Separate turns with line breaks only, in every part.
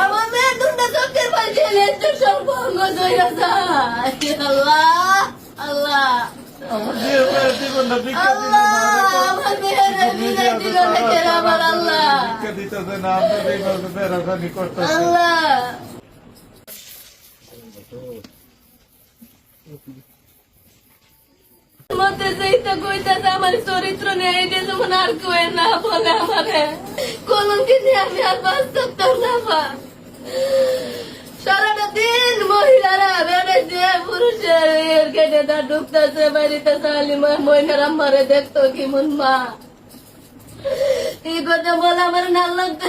আমার মেয়ে দুটো চোখের পাশে আল্লাহ
আমার
চরিত্র নিয়ে এটা যেমন আর কয়ে না বলে আমারে কলঙ্কি নিয়ে আমি আর বাঁচতাম না। পা সারাটা দিন মহিলারা বেড়ে দিয়ে পুরুষের কেটে তার ঢুকতেছে বাড়িতে সালিমা মহিলারা মারে দেখতো কি মন মা। এই কথা বলে আমার না লাগতে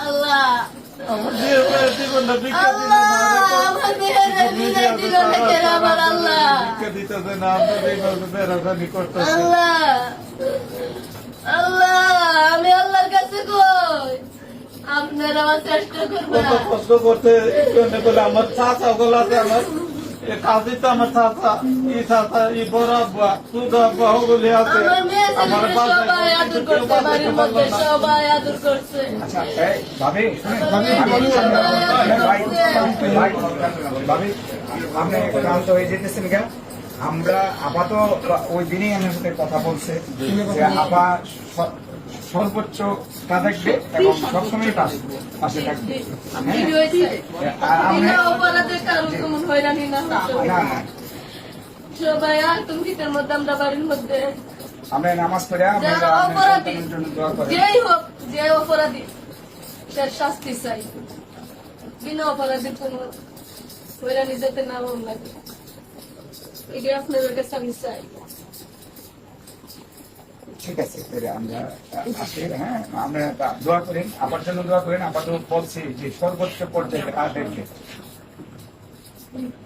আল্লাহ
আমার বিয়ে
আল্লাহ আমি আল্লাহর কাছে
কষ্ট আমারগুলো আছে আমার এ কাজী তো আমার চাচা ই চাচা ই বড় আব্বা তুদ আব্বা ওগুলি আছে
আমার মেয়ে
আমার
ছেলেকে সবাই আদর করছে বাড়ির মধ্যে সবাই আদর করছে
আচ্ছা এই, ভাবি ভাবি, ভাই, ভাই, ভাবি, আপনি ক্লান্ত হয়ে যেতেছেন কেন আমরা আপাতত ওই দিনই আমার সাথে কথা বলছে যে আপা সর্বোচ্চ তা থাকবে এবং সবসময় পাশে থাকবে
হয়রানি না।
না
মধ্যে আমরা বাড়ির মধ্যে?
আমরা নামাজ পড়ে আমরা
অপরাধী
করি।
যেই হোক যে অপরাধী তার শাস্তি চাই। বিনা অপরাধীর কোন হয়রানি যাতে না। লাগে এটা আপনাদের কাছে আমি চাই।
ঠিক আছে আমরা আসি হ্যাঁ আমরা দোয়া করেন আবার জন্য দোয়া করেন আপাতত বলছি যে সর্বোচ্চ পর্যায়ে Thank you.